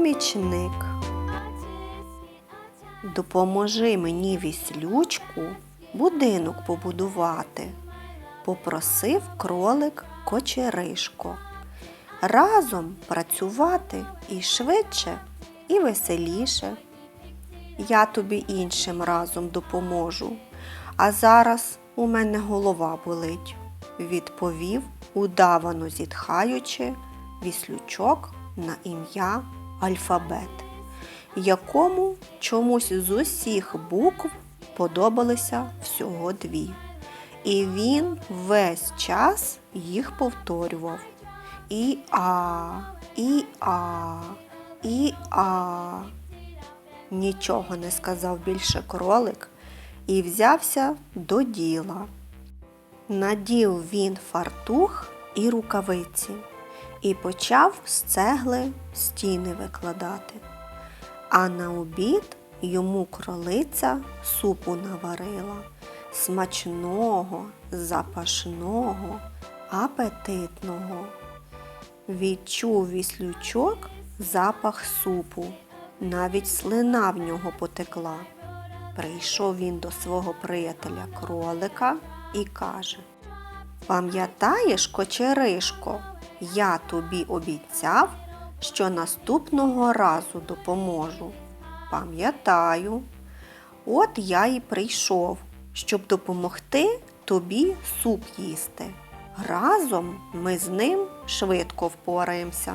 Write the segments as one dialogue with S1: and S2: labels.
S1: помічник. Допоможи мені віслючку будинок побудувати, попросив кролик кочеришко. Разом працювати і швидше, і веселіше. Я тобі іншим разом допоможу, а зараз у мене голова болить, відповів, удавано зітхаючи, віслючок на ім'я Альфабет, якому чомусь з усіх букв подобалися всього дві. І він весь час їх повторював. І а, і а, і а. Нічого не сказав більше кролик і взявся до діла. Надів він фартух і рукавиці і почав з цегли стіни викладати. А на обід йому кролиця супу наварила смачного, запашного, апетитного. Відчув віслючок запах супу, навіть слина в нього потекла. Прийшов він до свого приятеля кролика і каже Пам'ятаєш, кочеришко, я тобі обіцяв, що наступного разу допоможу. Пам'ятаю, от я і прийшов, щоб допомогти тобі суп їсти. Разом ми з ним швидко впораємося.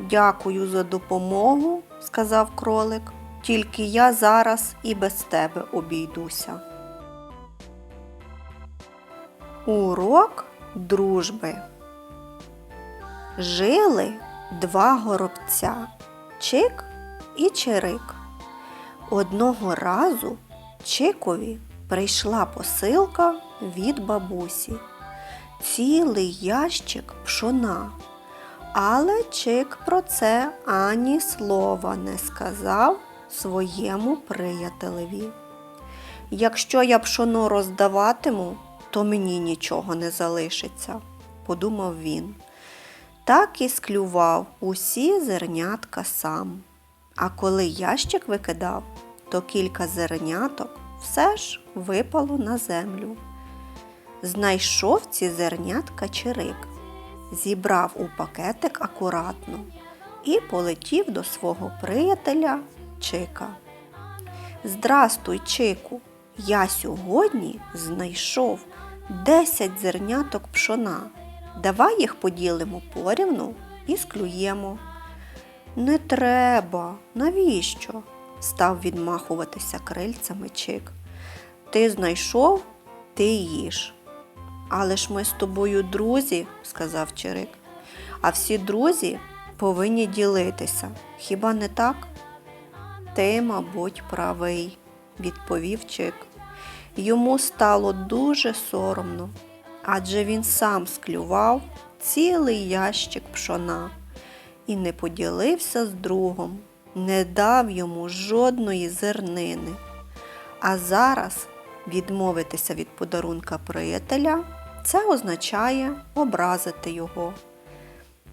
S1: Дякую за допомогу, сказав кролик, тільки я зараз і без тебе обійдуся. Урок дружби. Жили два горобця Чик і Чирик. Одного разу Чикові прийшла посилка від бабусі. Цілий ящик пшона. Але Чик про це ані слова не сказав своєму приятелеві. Якщо я пшоно роздаватиму, то мені нічого не залишиться, подумав він. Так і склював усі зернятка сам. А коли ящик викидав, то кілька зерняток все ж випало на землю. Знайшов ці зернятка чирик, зібрав у пакетик акуратно і полетів до свого приятеля Чика. Здрастуй, Чику, я сьогодні знайшов 10 зерняток пшона. Давай їх поділимо порівну і склюємо. Не треба, навіщо? став відмахуватися крильцями Чик. Ти знайшов, ти їж. Але ж ми з тобою друзі, сказав Чирик. А всі друзі повинні ділитися. Хіба не так? Ти, мабуть, правий, відповів Чик. Йому стало дуже соромно, адже він сам склював цілий ящик пшона і не поділився з другом, не дав йому жодної зернини. А зараз відмовитися від подарунка приятеля це означає образити його.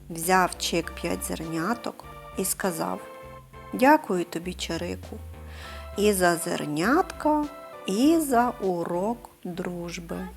S1: Взяв чик п'ять зерняток і сказав Дякую тобі, Чирику, і за зернятка, і за урок дружби.